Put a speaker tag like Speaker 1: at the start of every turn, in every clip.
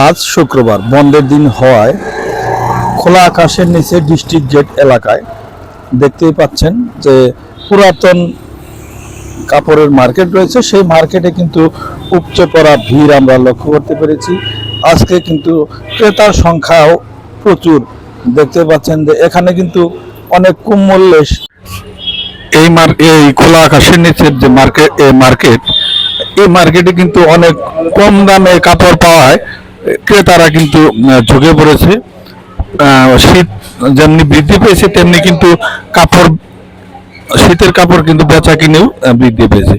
Speaker 1: আজ শুক্রবার বন্ধের দিন হওয়ায় খোলা আকাশের নিচে ডিস্ট্রিক্ট গেট এলাকায় দেখতেই পাচ্ছেন যে পুরাতন কাপড়ের মার্কেট রয়েছে। সেই মার্কেটে কিন্তু উপচে পড়া ভিড় আমরা লক্ষ্য করতে পেরেছি। আজকে কিন্তু ক্রেতার সংখ্যাও প্রচুর। দেখতে পাচ্ছেন যে এখানে কিন্তু অনেক কম মূল্যে এই এই খোলা আকাশের নিচের যে মার্কেট এই মার্কেট, এই মার্কেটে কিন্তু অনেক কম দামে কাপড় পাওয়া পাওয়ায় ক্রেতারা কিন্তু ঝুঁকে পড়েছে। শীত যেমনি বৃদ্ধি পেয়েছে, তেমনি কিন্তু কাপড়, শীতের কাপড় কিন্তু বেচা কিনেও বৃদ্ধি পেয়েছে।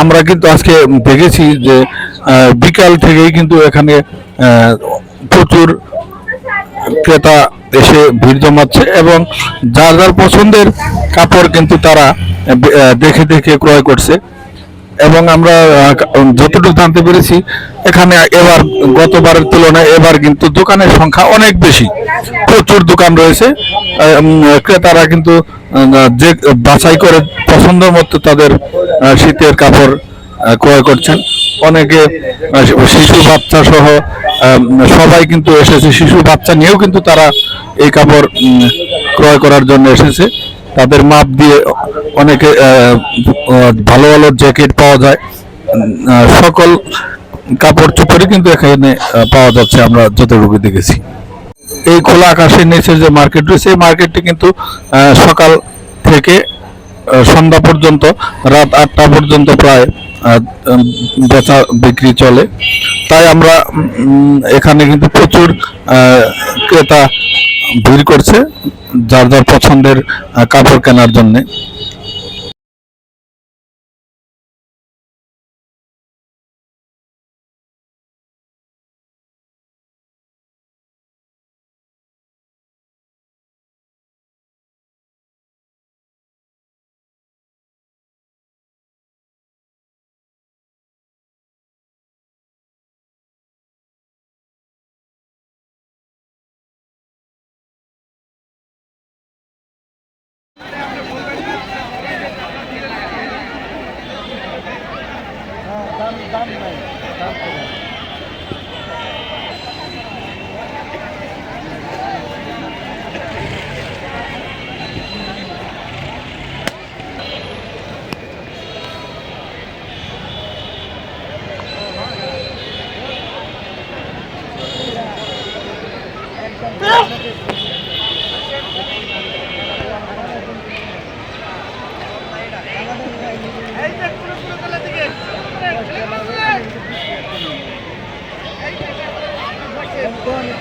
Speaker 1: আমরা কিন্তু আজকে দেখেছি যে বিকাল থেকেই কিন্তু এখানে প্রচুর ক্রেতা এসে ভিড় জমাচ্ছে এবং যার যার পছন্দের কাপড় কিন্তু তারা দেখে দেখে ক্রয় করছে। এবং আমরা যতটুকু জানতে পেরেছি, এখানে এবার, গতবারের তুলনায় এবার কিন্তু দোকানের সংখ্যা অনেক বেশি। প্রচুর দোকান রয়েছে ক্রেতারা কিন্তু যে বাছাই করে পছন্দ মতো তাদের শীতের কাপড় ক্রয় করছেন। অনেকে শিশু বাচ্চা সহ সবাই কিন্তু এসেছে, শিশু বাচ্চা নিয়েও কিন্তু তারা এই কাপড় ক্রয় করার জন্য এসেছে। তাদের মাপ দিয়ে অনেকে ভালো ভালো জ্যাকেট পাওয়া যায়। সকল কাপড় চোপড়ই কিন্তু এখানে পাওয়া যাচ্ছে, আমরা যতটুকু দেখেছি। এই খোলা আকাশের নিচের যে মার্কেট রয়েছে, এই মার্কেটটি কিন্তু সকাল থেকে সন্ধ্যা পর্যন্ত, রাত আটটা পর্যন্ত প্রায় বেচা বিক্রি চলে। তাই আমরা এখানে কিন্তু প্রচুর ক্রেতা ভিড় করছে যার যার পছন্দের কাপড় কেনার জন্যে। দাম দাম নাই দাম Yeah.